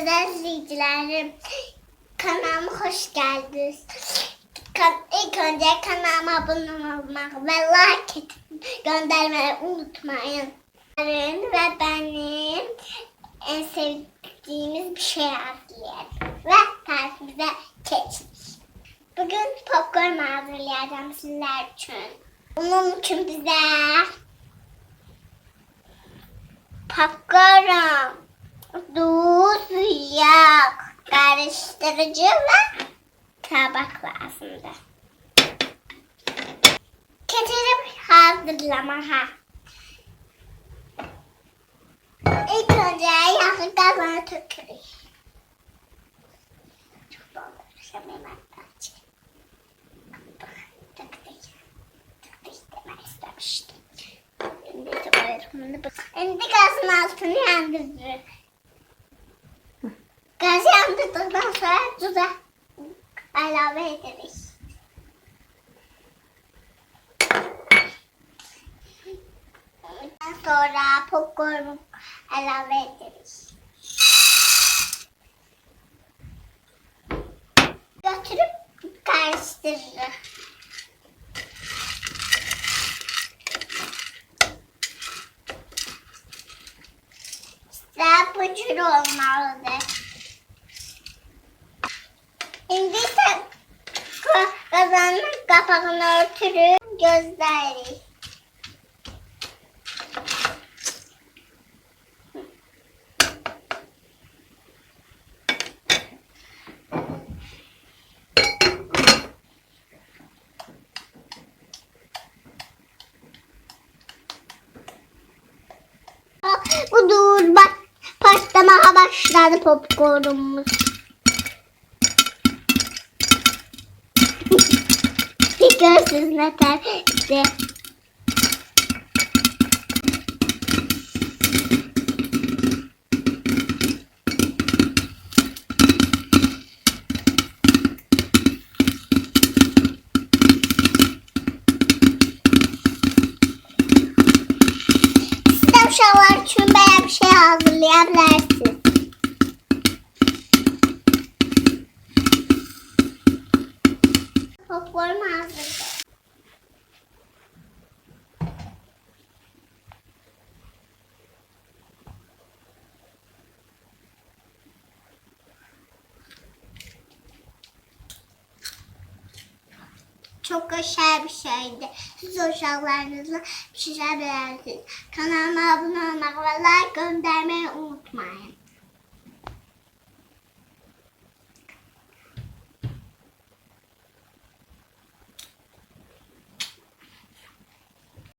güzel izleyicilerim. Kanalıma hoş geldiniz. Kan ilk önce kanalıma abone olmak ve like göndermeyi unutmayın. Ve benim en sevdiğimiz bir şey hazırlayalım. Ve tarifimize geçmiş. Bugün popcorn hazırlayacağım sizler için. Bunun için bize popcorn, tuz, yağ, karıştırıcı ve tabak lazımdı. Getirip hazırlama. İlk önce yağı kazana tökürüz. Çok dolduracağım hemen istemiştim. Şimdi gazın altını yandırdı. Gaz yandırdıktan sonra tuza ilave ederiz. Ondan sonra popcornu ilave ederiz. Götürüp karıştırırız. Daha bucur olmalıdır. Şimdi sen ka- kazanın kapağını örtürüp gözleri. Budur bak patlamaya başladı popcornumuz. This is işte. Stop, şu Popcorn hazır. Çok güzel bir şeydi. Siz uşaklarınızla pişirebilirsiniz. Kanalıma abone olmak ve like göndermeyi unutmayın.